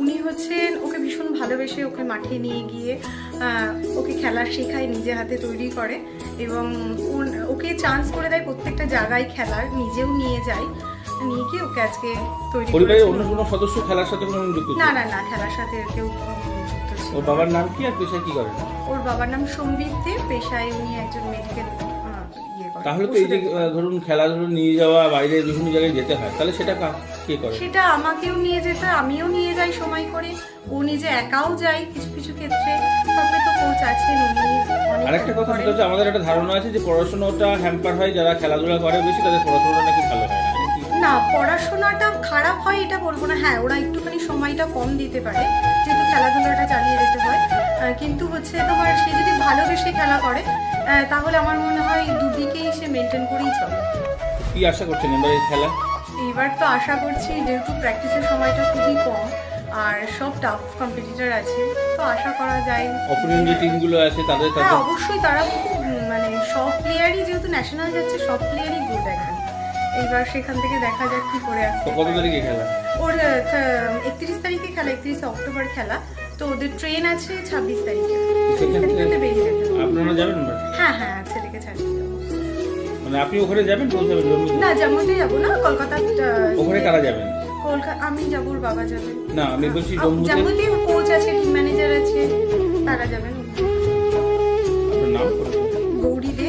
উনি হচ্ছেন ওকে ভীষণ ভালোবেসে ওকে মাঠে নিয়ে গিয়ে ওকে খেলা শেখায় নিজে হাতে তৈরি করে এবং ওকে চান্স করে দেয় প্রত্যেকটা জায়গায় খেলার নিজেও নিয়ে যায় নিয়ে গিয়ে ওকে আজকে তৈরি পরিবারের করেছিল। অন্য কোনো সদস্য খেলার সাথে কোনো যুক্ত না না না খেলার সাথে কেউ ওর বাবার নাম কি আর পেশায় কি করেন? ওর বাবার নাম সম্বিত দে পেশায় উনি একজন মেডিকেল করেন তাহলে তো এই যে ধরুন খেলাধুলো নিয়ে যাওয়া বাইরে বিভিন্ন জায়গায় যেতে হয় তাহলে সেটা কা- কে করে? সেটা আমাকেও নিয়ে যেতে আমিও নিয়ে যাই সময় করে। ও নিজে একাও যায় কিছু কিছু ক্ষেত্রে। তবে তো কোচ আছেন উনি আরেকটা কথা হচ্ছে আমাদের একটা ধারণা আছে যে পড়াশোনাটা হ্যাম্পার হয় যারা খেলাধুলা করে বেশি তাদের পড়াশোনাটা নাকি ভালো হয় না না পড়াশোনাটা খারাপ হয় এটা বলব না। হ্যাঁ ওরা একটুখানি সময়টা কম দিতে পারে যেহেতু খেলাধুলাটা চালিয়ে হয় কিন্তু হচ্ছে তোমার সে যদি ভালোবেসে খেলা করে তাহলে আমার মনে হয় দুদিকেই সে মেনটেন করেই চলে। কি আশা করছেন এবার এই খেলা? এবার তো আশা করছি যেহেতু প্র্যাকটিসের সময়টা খুবই কম আর সব টাফ কম্পিটিটর আছে তো আশা করা যায় অপোনেন্ট যে টিমগুলো আছে তাদের হ্যাঁ তাদের অবশ্যই তারা খুব মানে সব প্লেয়ারই যেহেতু ন্যাশনাল যাচ্ছে সব প্লেয়ারই গুড এখন। এইবার সেখান থেকে দেখা যাক কি করে আসছে কত তারিখে খেলা? ওর একত্রিশ তারিখে খেলা একত্রিশে অক্টোবর খেলা। তো ওদের ট্রেন আছে ছাব্বিশ তারিখে। আপনারা যাবেন হ্যাঁ হ্যাঁ ছেলেকে দেবো মানে আপনি ওখানে যাবেন না জাম্মুতে যাব না কলকাতা ওখানে কারা যাবেন? কলকাতা আমি যাব ওর বাবা যাবেন না আমি বলছি জম্মুতে কোচ আছে টিম ম্যানেজার আছে তারা যাবেন। আপনার নাম? গৌরী দে